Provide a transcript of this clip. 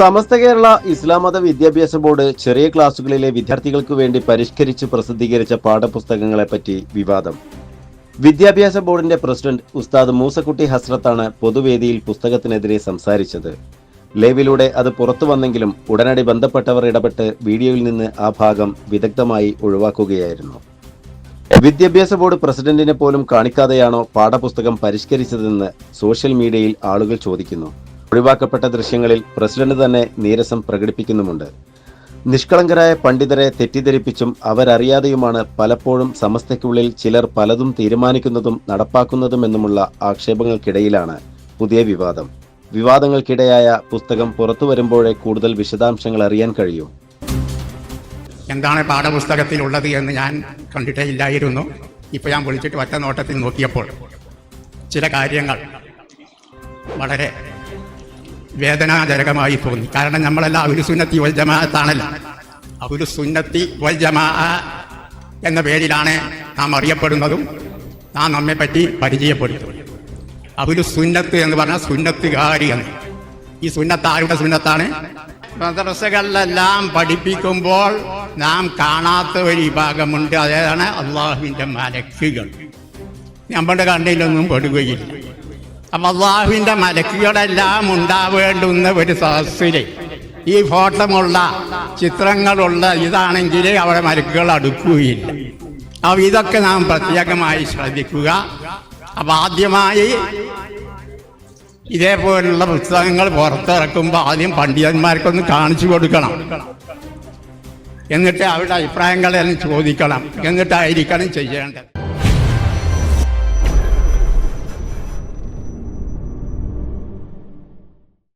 സമസ്ത കേരള ഇസ്ലാം മത വിദ്യാഭ്യാസ ബോർഡ് ചെറിയ ക്ലാസുകളിലെ വിദ്യാർത്ഥികൾക്ക് വേണ്ടി പരിഷ്കരിച്ച് പ്രസിദ്ധീകരിച്ച പാഠപുസ്തകങ്ങളെപ്പറ്റി വിവാദം. വിദ്യാഭ്യാസ ബോർഡിന്റെ പ്രസിഡന്റ് ഉസ്താദ് മൂസക്കുട്ടി ഹസ്രത്താണ് പൊതുവേദിയിൽ പുസ്തകത്തിനെതിരെ സംസാരിച്ചത്. ലൈവിലൂടെ അത് പുറത്തു വന്നെങ്കിലും ഉടനടി ബന്ധപ്പെട്ടവർ ഇടപെട്ട് വീഡിയോയിൽ നിന്ന് ആ ഭാഗം വിദഗ്ധമായി ഒഴിവാക്കുകയായിരുന്നു. വിദ്യാഭ്യാസ ബോർഡ് പ്രസിഡന്റിനെ പോലും കാണിക്കാതെയാണോ പാഠപുസ്തകം പരിഷ്കരിച്ചതെന്ന് സോഷ്യൽ മീഡിയയിൽ ആളുകൾ ചോദിക്കുന്നു. ഒഴിവാക്കപ്പെട്ട ദൃശ്യങ്ങളിൽ പ്രസിഡന്റ് തന്നെ നീരസം പ്രകടിപ്പിക്കുന്നുമുണ്ട്. നിഷ്കളങ്കരായ പണ്ഡിതരെ തെറ്റിദ്ധരിപ്പിച്ചും അവരറിയാതെയുമാണ് പലപ്പോഴും സമസ്തയ്ക്കുള്ളിൽ ചിലർ പലതും തീരുമാനിക്കുന്നതും നടപ്പാക്കുന്നതുമെന്നുമുള്ള ആക്ഷേപങ്ങൾക്കിടയിലാണ് പുതിയ വിവാദം. വിവാദങ്ങൾക്കിടയായ പുസ്തകം പുറത്തു വരുമ്പോഴേ കൂടുതൽ വിശദാംശങ്ങൾ അറിയാൻ കഴിയൂ. എന്താണ് പാഠപുസ്തകത്തിലുള്ളത് എന്ന് ഞാൻ കണ്ടിട്ടേ ഇല്ലായിരുന്നു ഇപ്പോൾ ഞാൻ വിളിച്ചിട്ട് ഒറ്റ നോട്ടത്തിൽ നോക്കിയപ്പോൾ ചില കാര്യങ്ങൾ വളരെ വേദനാജനകമായി തോന്നി. കാരണം നമ്മളെല്ലാം ഒരു സുന്നത്തി വൽ ജമാഅത്താണല്ലോ. ഒരു സുന്നത്തി വൽ ജമാ എന്ന പേരിലാണ് നാം അറിയപ്പെടുന്നതും നാം നമ്മെ പറ്റി പരിചയപ്പെടുത്തും അവർ സുന്നത്ത് എന്ന് പറഞ്ഞാൽ സുന്നത്തുകാരി എന്ന്. ഈ സുന്നത്ത് ആരുടെ സുന്നത്താണ്? മദ്രസകളിലെല്ലാം പഠിപ്പിക്കുമ്പോൾ നാം കാണാത്ത ഒരു വിഭാഗമുണ്ട്. അതേതാണ് അള്ളാഹുവിന്റെ മലക്കുകൾ. നമ്മുടെ കണ്ണിലൊന്നും പെടുകയില്ല. അള്ളാഹുവിന്റെ മലക്കുകളെല്ലാം ഉണ്ടാവേണ്ടുന്ന ഒരു സദസ്സിൽ ഈ ഫോട്ടമുള്ള ചിത്രങ്ങളുള്ള ഇതാണെങ്കിൽ അവിടെ മലക്കുകൾ അടുക്കുകയില്ല. അപ്പൊ ഇതൊക്കെ നാം പ്രത്യേകമായി ശ്രദ്ധിക്കുക. അപ്പം ആദ്യമായി ഇതേപോലുള്ള പുസ്തകങ്ങൾ പുറത്തിറക്കുമ്പോൾ ആദ്യം പണ്ഡിതന്മാർക്കൊന്ന് കാണിച്ചു കൊടുക്കണം. എന്നിട്ട് അവരുടെ അഭിപ്രായങ്ങളെല്ലാം ചോദിക്കണം. എന്നിട്ടായിരിക്കണം ചെയ്യേണ്ടത്.